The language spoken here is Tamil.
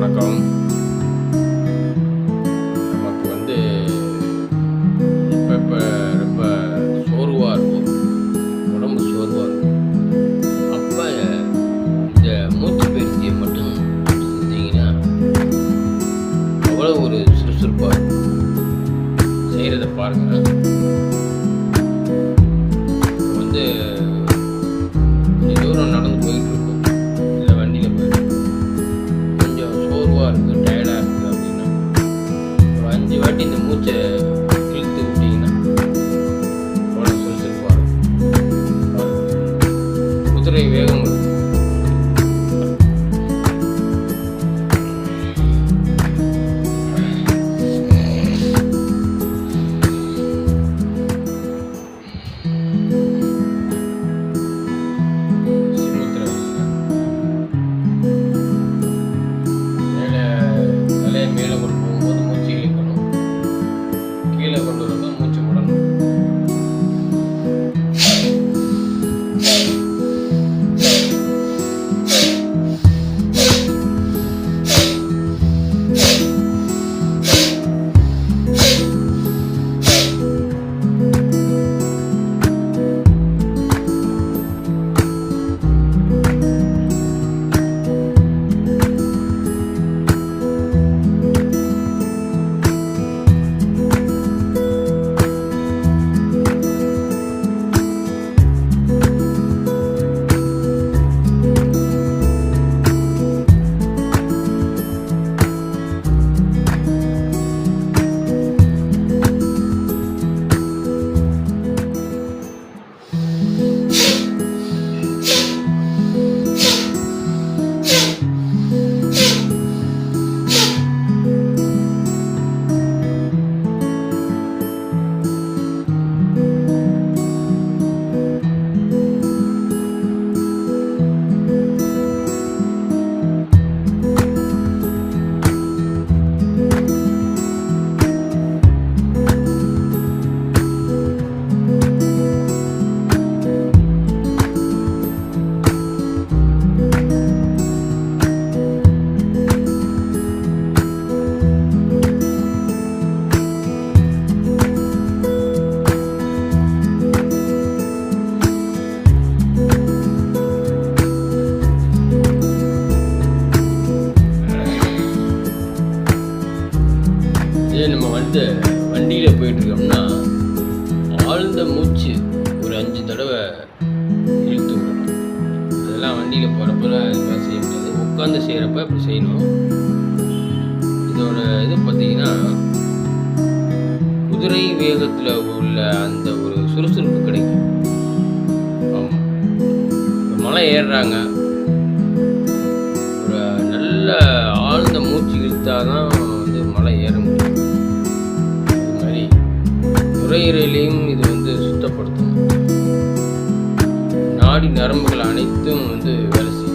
want to go? வந்து வண்டியில் போயிட்டுருக்கோம்னா ஆழ்ந்த மூச்சு ஒரு அஞ்சு தடவை இழுத்து அதெல்லாம் வண்டியில் போகிறப்பெல்லாம் இது செய்ய முடியாது. உட்காந்து செய்கிறப்ப இப்படி செய்யணும். இதோட இது பார்த்தீங்கன்னா குதிரை வேகத்தில் உள்ள அந்த ஒரு சுறுசுறுப்பு கிடைக்கும். மலை ஏறுறாங்க. ஒரு நல்ல ஆழ்ந்த மூச்சு இழுத்தாதான் நரம்புகள் அனைத்தும் வந்து வேலை செய்யும்.